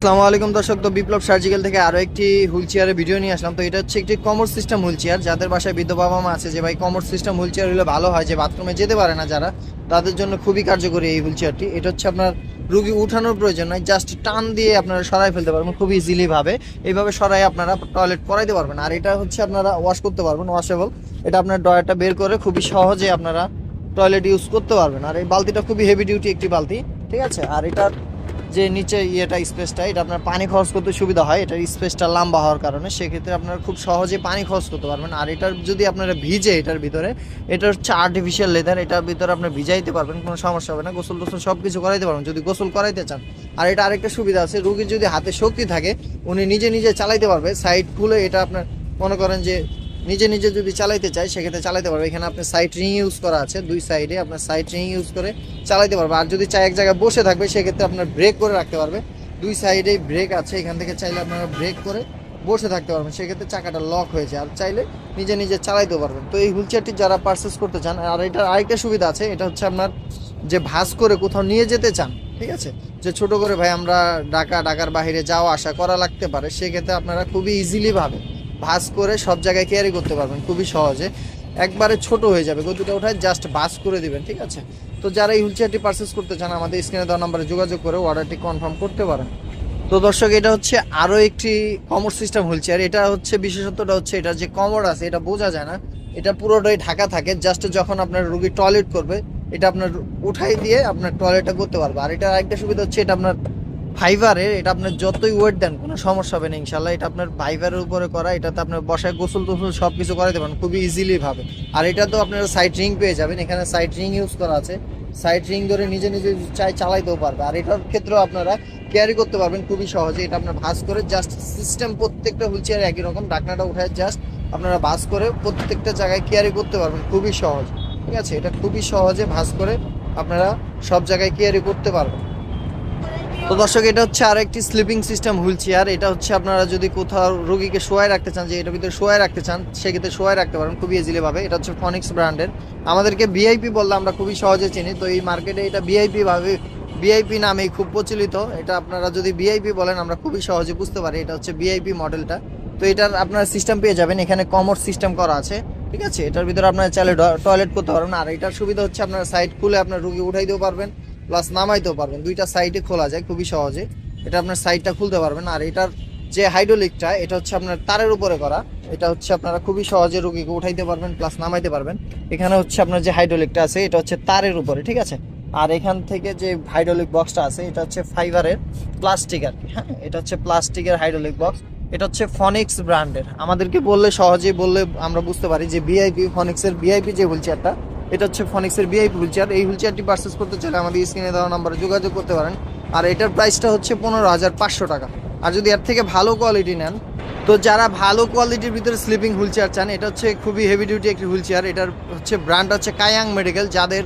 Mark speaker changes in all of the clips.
Speaker 1: আসসালামু আলাইকুম দর্শক, তো বিপ্লব সার্জিক্যাল থেকে আরও একটি হুইল চেয়ারের ভিডিও নিয়ে আসলাম। তো এটা হচ্ছে একটি কমর সিস্টেম হুইল চেয়ার যাদের বাসায় বৃদ্ধ বাবা মা আছে যে, ভাই কমর সিস্টেম হুইল চেয়ার হলে ভালো হয় যে বাথরুমে যেতে পারে না যারা, তাদের জন্য খুবই কার্যকরী এই হুইল চেয়ারটি এটা হচ্ছে আপনার রুগী উঠানোর প্রয়োজন নয় জাস্ট টান দিয়ে আপনারা সরাই ফেলতে পারবেন খুব ইজিলিভাবে এইভাবে সরাই আপনারা টয়লেট করাইতে পারবেন। আর এটা হচ্ছে আপনারা ওয়াশ করতে পারবেন ওয়াশেবল এটা আপনার ডয়ারটা বের করে খুবই সহজে আপনারা টয়লেট ইউজ করতে পারবেন। আর এই বালতিটা খুবই হেভি ডিউটি একটি বালতি, ঠিক আছে? আর এটার যে নিচে ইয়েটা, স্পেসটা, এটা আপনার পানি খরচ করতে সুবিধা হয়, এটার স্পেসটা লম্বা হওয়ার কারণে সেক্ষেত্রে আপনারা খুব সহজে পানি খরচ করতে পারবেন। আর এটার যদি আপনারা ভিজে এটার ভিতরে, এটা হচ্ছে আর্টিফিশিয়াল লেদার এটার ভিতরে আপনি ভিজাইতে পারবেন, কোনো সমস্যা হবে না, গোসল টোসল সব কিছু করাইতে পারবেন, যদি গোসল করাইতে চান। আর এটা আরেকটা সুবিধা আছে, রুগীর যদি হাতে শক্তি থাকে, উনি নিজে নিজে চালাইতে পারবে সাইড খুলে এটা আপনার মনে করেন যে নিজে নিজে যদি চালাইতে চাই সেক্ষেত্রে চালাইতে পারবে। এখানে আপনার সাইড রিং ইউজ করা আছে, দুই সাইডে আপনার সাইড রিং ইউজ করে চালাইতে পারবে। আর যদি চাই এক জায়গায় বসে থাকবে, সেক্ষেত্রে আপনার ব্রেক করে রাখতে পারবে। দুই সাইডেই ব্রেক আছে, এখান থেকে চাইলে আপনারা ব্রেক করে বসে থাকতে পারবেন। সেক্ষেত্রে চাকাটা লক হয়ে যায়। আর চাইলে নিজে নিজে চালাইতে পারবেন। তো এই হুইলচেয়ারটি যারা পারচেস করতে চান, আর এটার আরেকটা সুবিধা আছে, এটা হচ্ছে আপনার যে ভাস করে কোথাও নিয়ে যেতে চান, ঠিক আছে? যে ছোট করে ভাই, আমরা ঢাকা, ঢাকার বাইরে যাওয়া, আসা করা লাগতে পারে, সেক্ষেত্রে আপনারা খুবই ইজিলি ভাবে ভাস করে সব জায়গায় ক্যারি করতে পারবেন, খুবই সহজে। একবারে ছোট হয়ে যাবে, গতিটা ওঠায় জাস্ট বাস করে দিবেন, ঠিক আছে? তো যারা এই হুইলচেয়ারটি পারচেস করতে চান, আমাদের স্ক্রিনে দেওয়া নাম্বারে যোগাযোগ করে অর্ডারটি কনফার্ম করতে পারেন। তো দর্শক, এটা হচ্ছে আরও একটি কমর সিস্টেম হুইলচেয়ার। এটা হচ্ছে, বিশেষত্বটা হচ্ছে, এটা যে কমর আছে, এটা বোঝা যায় না। এটা পুরোটাই ঢাকা থাকে জাস্ট যখন আপনার রুগী টয়লেট করবে, এটা আপনার উঠাই দিয়ে আপনার টয়লেটটা করতে পারবে। আর এটা আরেকটা সুবিধা হচ্ছে, এটা আপনার ফাইবারের এটা আপনার যতই ওয়েট দেন, কোনো সমস্যা হবে না ইনশাল্লাহ এটা আপনার ফাইবারের উপরে করা, এটাতে আপনার বসায় গোসল টোসল সব কিছু করাতে পারেন খুবই ইজিলি ভাবে। আর এটা তো আপনারা সাইড রিং পেয়ে যাবেন, এখানে সাইড রিং ইউজ করা আছে। সাইড রিং ধরে নিজে নিজে চাই চালাইতেও পারবে। আর এটার ক্ষেত্রেও আপনারা ক্যারি করতে পারবেন খুবই সহজে। এটা আপনার ভাস করে জাস্ট সিস্টেম প্রত্যেকটা হুইল চেয়ার একই রকম ঢাকনাটা উঠায় জাস্ট আপনারা ভাস করে প্রত্যেকটা জায়গায় ক্যারি করতে পারবেন, খুবই সহজ। ঠিক আছে? এটা খুবই সহজে ভাস করে আপনারা সব জায়গায় ক্যারি করতে পারবেন। তো দর্শক, এটা হচ্ছে আর একটি স্লিপিং সিস্টেম হুইল চেয়ার। এটা হচ্ছে আপনারা যদি কোথাও রোগীকে শোয়ায় রাখতে চান, যে এটার ভিতরে শোয়ায় রাখতে চান, সেক্ষেত্রে শোয়ায় রাখতে পারেন, খুবই ইজিলি ভাবে। এটা হচ্ছে ফনিক্স ব্র্যান্ডের আমাদেরকে ভিআইপি বললে আমরা খুবই সহজে চিনি। তো এই মার্কেটে এটা ভিআইপি ভাবে ভিআইপি নামেই খুব প্রচলিত। এটা আপনারা যদি ভিআইপি বলেন, আমরা খুবই সহজে বুঝতে পারি। এটা হচ্ছে ভিআইপি মডেলটা তো এটার আপনারা সিস্টেম পেয়ে যাবেন। এখানে কমর সিস্টেম করা আছে। ঠিক আছে? এটার ভিতরে আপনারা চাইলে টয়লেট করতে পারবেন। আর এটার সুবিধা হচ্ছে আপনারা সাইড খুলে আপনার রুগী উঠাই উঠাইতেও পারবেন। প্লাস নামাইতেও পারবেন। দুইটা সাইডে খোলা যায়, খুবই সহজে। এটা আপনার সাইডটা খুলতে পারবেন। আর এটার যে হাইড্রোলিকটা এটা হচ্ছে আপনার তারের উপরে করা। এটা হচ্ছে আপনারা খুবই সহজে রুগীকে উঠাইতে পারবেন প্লাস নামাইতে পারবেন। এখানে হচ্ছে আপনার যে হাইড্রোলিকটা আছে, এটা হচ্ছে তারের উপরে, ঠিক আছে? আর এখান থেকে যে হাইড্রোলিক বক্সটা আছে, এটা হচ্ছে ফাইবারের প্লাস্টিক আর কি হ্যাঁ? এটা হচ্ছে প্লাস্টিকের হাইড্রোলিক বক্স এটা হচ্ছে ফনিক্স ব্র্যান্ডের আমাদেরকে বললে, সহজেই বললে আমরা বুঝতে পারি যে ভিআইপি ফনিক্সের ভিআইপি যে হুইল চেয়ারটা এটা হচ্ছে ফনিক্সের ভিআইপি হুইল চেয়ার এই হুইল চেয়ারটি পারচেস করতে চাইলে আমাদের স্ক্রিনে দেওয়া নাম্বারে যোগাযোগ করতে পারেন। আর এটার প্রাইসটা হচ্ছে পনেরো হাজার পাঁচশো টাকা। আর যদি এর থেকে ভালো কোয়ালিটি নেন, তো যারা ভালো কোয়ালিটির ভিতরে স্লিপিং হুইল চেয়ার চান, এটা হচ্ছে খুবই হেভি ডিউটি একটি হুইল চেয়ার এটার হচ্ছে ব্র্যান্ড হচ্ছে কায়াং মেডিকেল যাদের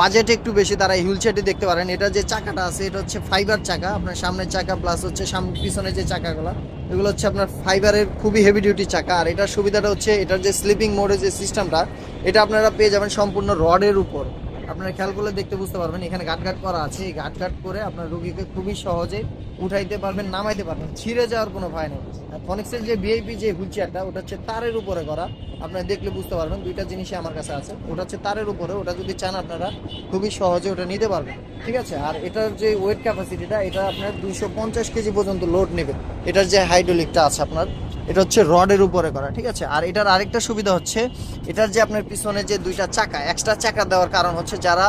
Speaker 1: বাজেট একটু বেশি, তারা এই হুইল চেয়ারটি দেখতে পারেন। এটা যে চাকাটা আছে, এটা হচ্ছে ফাইবার চাকা। আপনার সামনের চাকা প্লাস হচ্ছে সামনে পিছনে যে চাকাগুলো এগুলো হচ্ছে আপনার ফাইবারের খুবই হেভি ডিউটি চাকা। আর এটার সুবিধাটা হচ্ছে এটার যে স্লিপিং মোডের যে সিস্টেমটা এটা আপনারা পেয়ে যাবেন সম্পূর্ণ রডের উপর। আপনারা খেয়াল করলে দেখতে বুঝতে পারবেন, এখানে গাট গাট করা আছে। এই গাট গাট করে আপনার রুগীকে খুবই সহজে উঠাইতে পারবেন, নামাইতে পারবেন, ছিঁড়ে যাওয়ার কোনো ভয় নেই। ফনিক্সের যে ভিআইপি যে হুইল চেয়ারটা, ওটা হচ্ছে তারের উপরে করা। আপনারা দেখলে বুঝতে পারবেন, দুইটা জিনিসই আমার কাছে আছে। ওটা হচ্ছে তারের উপরে, ওটা যদি চান আপনারা খুবই সহজে ওটা নিতে পারবেন। ঠিক আছে? আর এটার যে ওয়েট ক্যাপাসিটিটা এটা আপনার দুইশো পঞ্চাশ কেজি পর্যন্ত লোড নেবে। এটার যে হাইড্রোলিকটা আছে আপনার এটা হচ্ছে রডের উপরে করা, ঠিক আছে? আর এটার আরেকটা সুবিধা হচ্ছে, এটার যে আপনার পিছনে যে দুইটা চাকা এক্সট্রা চাকা দেওয়ার কারণ হচ্ছে যারা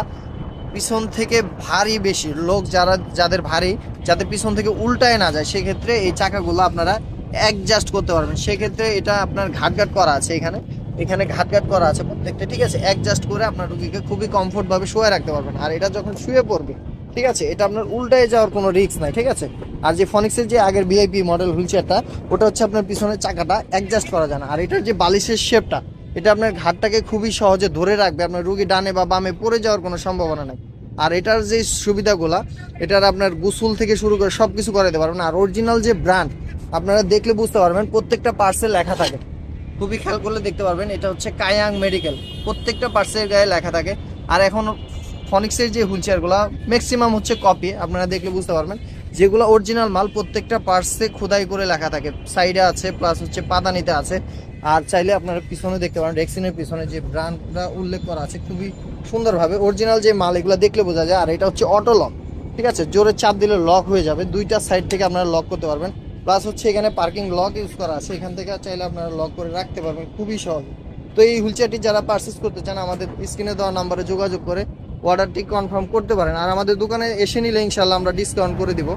Speaker 1: পিছন থেকে ভারী বেশি, লোক যারা, যাদের ভারী যাতে পিছন থেকে উল্টায় না যায়, সেক্ষেত্রে এই চাকাগুলো আপনারা অ্যাডজাস্ট করতে পারবেন। সেক্ষেত্রে এটা আপনার ঘাটঘাট করা আছে এখানে এখানে ঘাটঘাট করা আছে প্রত্যেকটা, ঠিক আছে? অ্যাডজাস্ট করে আপনার রুগীকে খুবই কমফোর্টভাবে শুয়ে রাখতে পারবেন। আর এটা যখন শুয়ে পড়বে ঠিক আছে? এটা আপনার উল্টায় যাওয়ার কোনো রিস্ক নাই, ঠিক আছে? আর যে ফনিক্সের যে আগের ভিআইপি মডেল হুইল চেয়ারটা ওটা হচ্ছে আপনার পিছনের চাকাটা অ্যাডজাস্ট করা যায় না। আর এটার যে বালিশের শেপটা এটা আপনার ঘাটটাকে খুবই সহজে ধরে রাখবে, আপনার রুগী ডানে বা বামে পড়ে যাওয়ার কোনো সম্ভাবনা নাই। আর এটার যে সুবিধাগুলা, এটার আপনার গোসল থেকে শুরু করে সব কিছু করাতে পারবেন। আর অরিজিনাল যে ব্র্যান্ড আপনারা দেখলে বুঝতে পারবেন, প্রত্যেকটা পার্সেল লেখা থাকে। খুবই খেয়াল করলে দেখতে পারবেন, এটা হচ্ছে কায়াং মেডিকেল প্রত্যেকটা পার্সের গায়ে লেখা থাকে। আর এখন ফনিক্সের যে হুইল চেয়ারগুলো ম্যাক্সিমাম হচ্ছে কপি আপনারা দেখলে বুঝতে পারবেন। যেগুলো অরিজিনাল মাল প্রত্যেকটা পার্টসে খোদাই করে লেখা থাকে। সাইডে আছে প্লাস হচ্ছে পাদানিতে আছে। আর চাইলে আপনারা পিছনে দেখতে পারেন রেক্সিনের পিছনে যে ব্র্যান্ডটা উল্লেখ করা আছে, খুবই সুন্দরভাবে অরিজিনাল যে মাল এগুলো দেখলে বোঝা যায়। আর এটা হচ্ছে অটো লক ঠিক আছে? জোরে চাপ দিলে লক হয়ে যাবে। দুইটা সাইড থেকে আপনারা লক করতে পারবেন। প্লাস হচ্ছে এখানে পার্কিং লক ইউজ করা আছে। এখান থেকে চাইলে আপনারা লক করে রাখতে পারবেন। খুবই সহজ। তো এই হুইলচেয়ারটি যারা পারচেস করতে চান, আমাদের স্ক্রিনে দেওয়া নাম্বারে যোগাযোগ করে অর্ডারটি কনফার্ম করতে পারেন। আর আমাদের দোকানে এসে নিলে ইনশাল্লাহ আমরা ডিসকাউন্ট করে দিব।